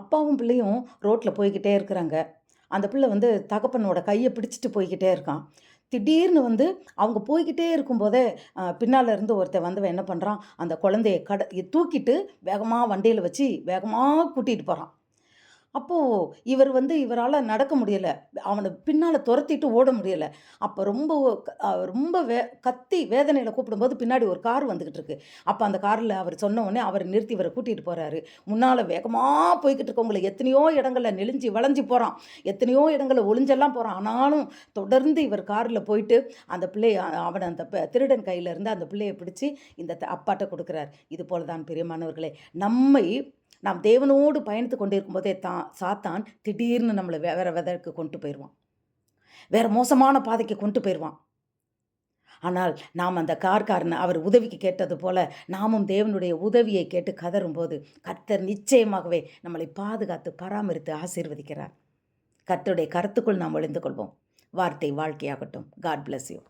அப்பாவும் பிள்ளையும் ரோட்டில் போய்க்கிட்டே இருக்கிறாங்க. அந்த பிள்ளை வந்து தகப்பனோட கையை பிடிச்சிட்டு போய்கிட்டே இருக்கான். திடீர்னு வந்து அவங்க போய்கிட்டே இருக்கும்போதே பின்னால் இருந்து ஒருத்தன் வந்தவன் என்ன பண்ணுறான் அந்த குழந்தைய கட தூக்கிட்டு வேகமாக வண்டியில் வச்சு வேகமாக கூட்டிகிட்டு போகிறான் அப்போது இவர் வந்து இவரால் நடக்க முடியலை. அவனை பின்னால் துரத்திட்டு ஓட முடியலை. அப்போ ரொம்ப ரொம்ப வே கத்தி வேதனையில் கூப்பிடும்போது பின்னாடி ஒரு கார் வந்துக்கிட்டு இருக்கு. அப்போ அந்த காரில் அவர் சொன்ன உடனே அவர் நிறுத்தி இவரை கூட்டிகிட்டு போகிறாரு முன்னால் வேகமாக போய்கிட்டு இருக்கவங்களை எத்தனையோ இடங்களில் நெளிஞ்சு வளைஞ்சு போகிறான் எத்தனையோ இடங்களில் ஒளிஞ்செல்லாம் போகிறான் ஆனாலும் தொடர்ந்து இவர் காரில் போயிட்டு அந்த பிள்ளைய அவனை அந்த திருடன் கையிலேருந்து அந்த பிள்ளையை பிடிச்சி இந்த த- அப்பாட்ட கொடுக்குறார். இது போல தான் பெரியமானவர்களே நம்மை நாம் தேவனோடு பயணித்து கொண்டிருக்கும் போதே தான் சாத்தான் திடீர்னு நம்மளை வேற வெதற்கு கொண்டு போயிடுவான் வேற மோசமான பாதைக்கு கொண்டு போயிடுவான் ஆனால் நாம் அந்த கார்காரனை அவர் உதவிக்கு கேட்டது போல நாமும் தேவனுடைய உதவியை கேட்டு கதறும்போது கர்த்தர் நிச்சயமாகவே நம்மளை பாதுகாத்து பராமரித்து ஆசீர்வதிக்கிறார். கர்த்தருடைய கருத்துக்குள் நாம் ஒளிந்து கொள்வோம். வார்த்தை வாழ்க்கையாகட்டும். God bless you